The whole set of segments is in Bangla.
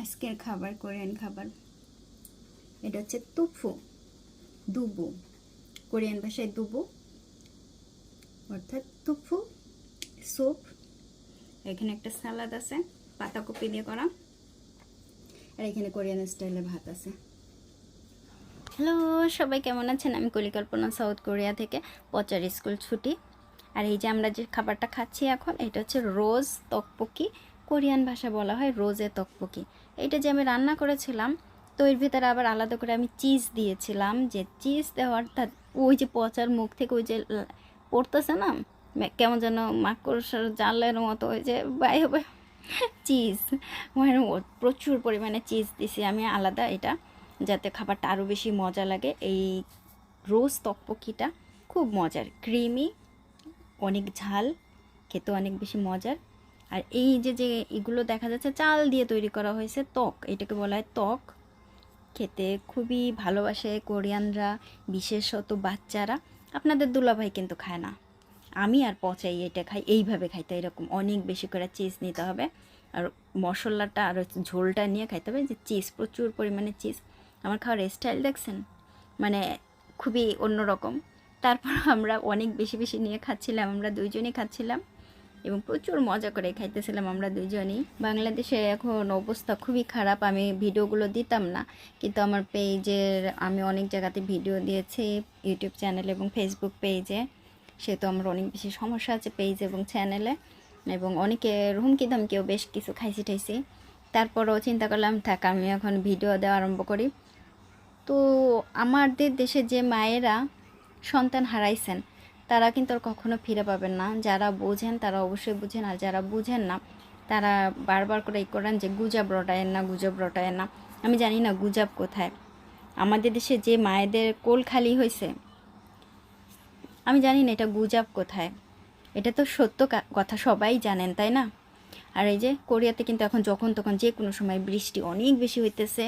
আজকের খাবার, কোরিয়ান খাবার। এটা হচ্ছে তুফু, দুবু। কোরিয়ান ভাষায় দুবু, অর্থাৎ তুফু, স্যুপ। এখানে একটা সালাদ আছে, পাতাকপি দিয়ে করা। আর এখানে কোরিয়ান স্টাইলে ভাত আছে। হ্যালো, সবাই কেমন আছেন? আমি কলিকল্পনা, সাউথ কোরিয়া থেকে পচার স্কুল ছুটি। আর এই যে আমরা যে খাবারটা খাচ্ছি এখন, এটা হচ্ছে রোজ তকপকি কোরিয়ান ভাষা বলা হয় রোজে তকপকি। এটা যে আমি রান্না করেছিলাম, তো এর ভিতরে আবার আলাদা করে আমি চিজ দিয়েছিলাম, যে চিজ দেওয়ার অর্থাৎ ওই যে পচার মুখ থেকে ওই যে পড়তেছে না কেমন যেন মাকড়সার জালের মতো ওই যে বাই হবে। চিজ মানে প্রচুর পরিমাণে চিজ দিছি আমি আলাদা এটা, যাতে খাবারটা আরও বেশি মজা লাগে। এই রোজ তকপকিটা খুব মজার, ক্রিমি, অনেক ঝাল, খেতে অনেক বেশি মজার। আর এই যে যে এগুলো দেখা যাচ্ছে চাল দিয়ে তৈরি করা হয়েছে, ত্বক, এটাকে বলা হয় ত্বক। খেতে খুবই ভালোবাসে কোরিয়ানরা, বিশেষত বাচ্চারা। আপনাদের দুলাভাই কিন্তু খায় না। আমি আর পচাই এটা খাই, এইভাবে খাইতে এরকম অনেক বেশি করে চিজ নিতে হবে। আর মশলাটা আর ঝোলটা নিয়ে খাইতে হবে, যে চিজ প্রচুর পরিমাণে চিজ আমার খাওয়ার স্টাইল দেখছেন? মানে খুবই অন্যরকম। তারপর আমরা অনেক বেশি বেশি নিয়ে খাচ্ছিলাম, আমরা দুইজনই খাচ্ছিলাম। এবং প্রচুর মজা করে খাইতেছিলাম আমরা দুইজনই। বাংলাদেশে এখন অবস্থা খুবই খারাপ, আমি ভিডিওগুলো দিতাম না, কিন্তু আমার পেজের, আমি অনেক জায়গাতে ভিডিও দিয়েছি, ইউটিউব চ্যানেল এবং ফেসবুক পেজে। সেহেতু আমার অনেক বেশি সমস্যা আছে পেজ এবং চ্যানেলে, এবং অনেকে হুমকি ধামকিও বেশ কিছু খাইছি ঠাইছি। তারপরও চিন্তা করলাম, থাক, আমি এখন ভিডিও দেওয়া আরম্ভ করি। তো আমাদের দেশে যে মায়েরা সন্তান হারাইছেন তারা কিন্তু আর কখনো ফিরে পাবেন না। যারা বোঝেন তারা অবশ্যই বুঝেন, আর যারা বুঝেন না, তারা বারবার করে এই করেন যে গুজব রটায়েন না, গুজব রটায়েন না। আমি জানি না গুজব কোথায়। আমাদের দেশে যে মায়েদের কোল খালি হয়েছে আমি জানি না এটা গুজব কোথায়। এটা তো সত্য কথা সবাই জানেন, তাই না? আর এই যে কোরিয়াতে কিন্তু এখন যখন তখন যে কোনো সময় বৃষ্টি অনেক বেশি হইতেছে।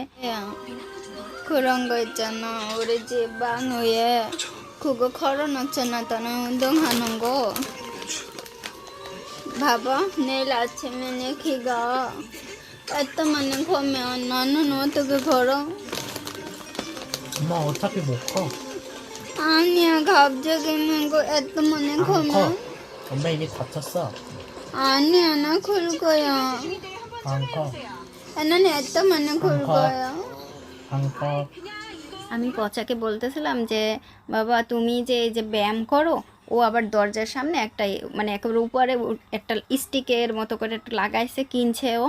거 그거 걸어놨잖아. 나는 운동하는 거. 봐봐. 내일 아침에 내 키가 애따만한 거면 나는 어떻게 걸어? 엄마 어차피 못 커. 아니야. 갑자기 그 애따만한 안 커. 거면 엄마 이미 다쳤어. 아니야. 나클 거야. 안 커. 난 애따만한 클안 커. 거야. 안 커. আমি পচাকে বলতেছিলাম যে, বাবা, তুমি যে এই যে ব্যায়াম করো, ও আবার দরজার সামনে একটা মানে একেবারে উপরে একটা স্টিকের মতো করে একটু লাগাইছে, কিনছে ও,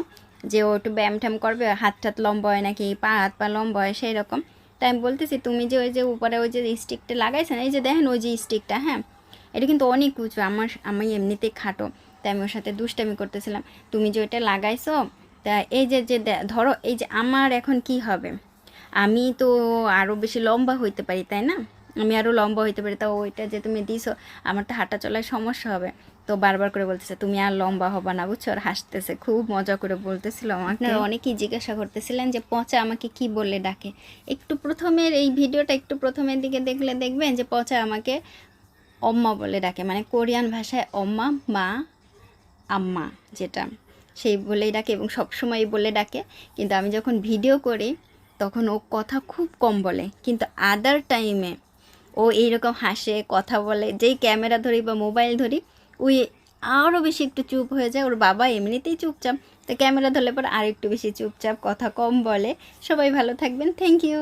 যে ও একটু ব্যায়াম ট্যাম করবে, হাত টাত লম্বা হয় নাকি, পা, হাত পা লম্বা হয়, সেই রকম। তাই আমি বলতেছি, তুমি যে ওই যে উপরে ওই যে স্টিকটা লাগাইছেন এই যে দেখেন ওই যে স্টিকটা হ্যাঁ? এটা কিন্তু অনেক উঁচু, আমার আমি এমনিতেই খাটো। তাই আমি ওর সাথে দুষ্টামি করতেছিলাম, তুমি যে ওইটা লাগাইছো, তা এই যে যে ধরো, এই যে আমার এখন কি হবে? আমি তো আরও বেশি লম্বা হইতে পারি, তাই না? আমি আরও লম্বা হইতে পারি। তা ওইটা যে তুমি দিছো, আমার তো হাঁটা চলায় সমস্যা হবে। তো বারবার করে বলতেছে, তুমি আর লম্বা হবা না, বুঝছ? আর হাসতেছে, খুব মজা করে বলতেছিল আমাকে। অনেকেই জিজ্ঞাসা করতেছিলেন যে, পচা আমাকে কি বললে ডাকে? একটু প্রথমের এই ভিডিওটা একটু প্রথমের দিকে দেখলে দেখবেন যে, পচা আমাকে অম্মা বলে ডাকে। মানে কোরিয়ান ভাষায় অম্মা, মা, আম্মা যেটা, সেই বলেই ডাকে এবং সবসময় বলে ডাকে। কিন্তু আমি যখন ভিডিও করি তখন ও কথা খুব কম বলে। কিন্তু আদার টাইমে ও এইরকম হাসে, কথা বলে। যেই ক্যামেরা ধরি বা মোবাইল ধরি, ওই আরও বেশি একটু চুপ হয়ে যায়। ওর বাবা এমনিতেই চুপচাপ। তো ক্যামেরা ধরলে পর আর একটু বেশি চুপচাপ, কথা কম বলে। সবাই ভালো থাকবেন। Thank you